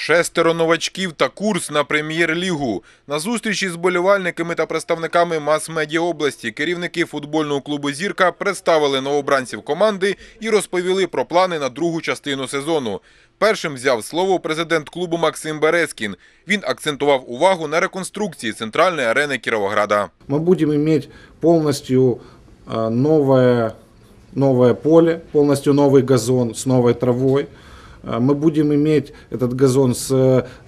Шестеро новачків та курс на прем'єр-лігу. На зустрічі з болівальниками та представниками мас-медіа області керівники футбольного клубу Зірка представили новобранців команди і розповіли про плани на другу частину сезону. Першим взяв слово президент клубу Максим Березкін. Він акцентував увагу на реконструкції центральної арени Кіровограда. мы будем иметь полностью э, новое, новое поле, полностью новый газон с новой травой. Э, Мы будем иметь этот газон, с,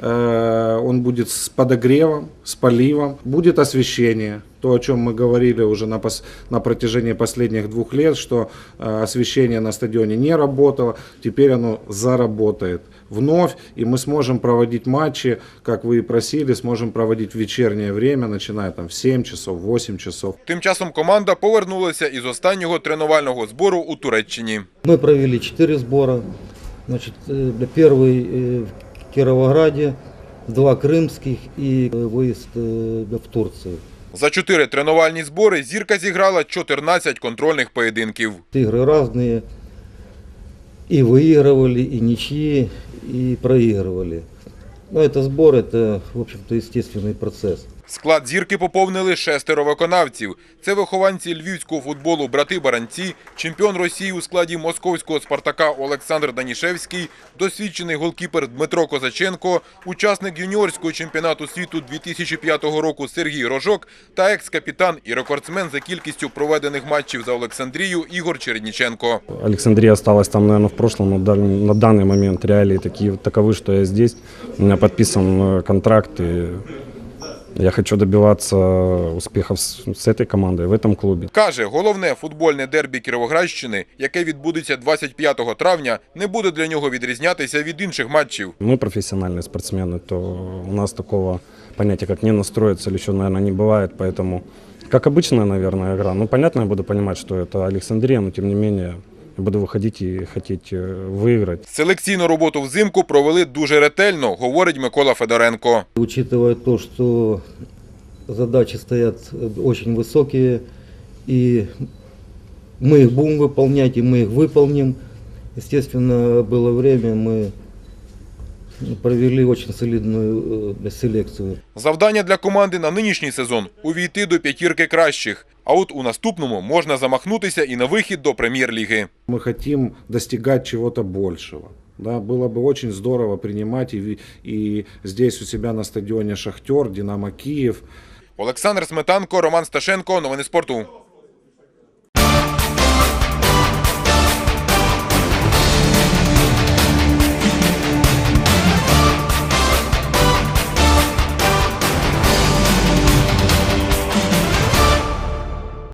э, он будет с подогревом, с поливом, будет освещение. То, о чем мы говорили уже на, пос- на протяжении последних двух лет, что э, освещение на стадионе не работало, теперь оно заработает вновь, и мы сможем проводить матчи, как вы и просили, сможем проводить в вечернее время, начиная там в 7 часов, 8 часов. Тим часом команда повернулася із останнього тренувального збору у Туреччині. Мы провели четыре сбора. Значит, э, первый э, в Кировограде, два крымских и э, выезд э, в Турцию. За чотири тренувальні збори зірка зіграла 14 контрольних поєдинків. Игры разные. И выигрывали, и ничьи, и проигрывали. Но это сбор, это, в общем-то, естественный процесс. Склад зірки поповнили шестеро виконавців. Це вихованці львівського футболу брати Баранці, чемпіон Росії у складі московського Спартака Олександр Данішевський, досвідчений голкіпер Дмитро Козаченко, учасник юніорського чемпіонату світу 2005 року Сергій Рожок та екс-капітан і рекордсмен за кількістю проведених матчів за Олександрію Ігор Черніченко. Александрия осталась там, наверное, в прошлом, но дан- на данный момент реалии такие, таковы, что я здесь. У меня подписан э, контракт, и я хочу добиваться успехов с, с этой командой, в этом клубе. Каже, головне футбольне дербі Кіровоградщини, яке відбудеться 25 травня, не буде для нього відрізнятися від інших матчів. Мы профессиональные спортсмены, то у нас такого понятия, как не настроиться, или еще, наверное, не бывает, поэтому, как обычная, наверное, игра. Ну, понятно, я буду понимать, что это Александрия, но, тем не менее, я буду выходить и хотеть э, выиграть. Селекційну роботу взимку провели дуже ретельно, говорить Микола Федоренко. Учитывая то, что задачи стоят э, очень высокие, и мы их будем выполнять, и мы их выполним. Естественно, было время, мы провели очень солидную э, селекцию. Завдання для команди на нинішній сезон увійти до п'ятірки кращих. А от у наступному можна замахнутися і на вихід до прем'єр-ліги. Мы хотим достигать чего-то большего. Да, было бы очень здорово принимать и, ви- и здесь у себя на стадионе Шахтер, Динамо Киев, Олександр Сметанко, Роман Сташенко. Новини спорту.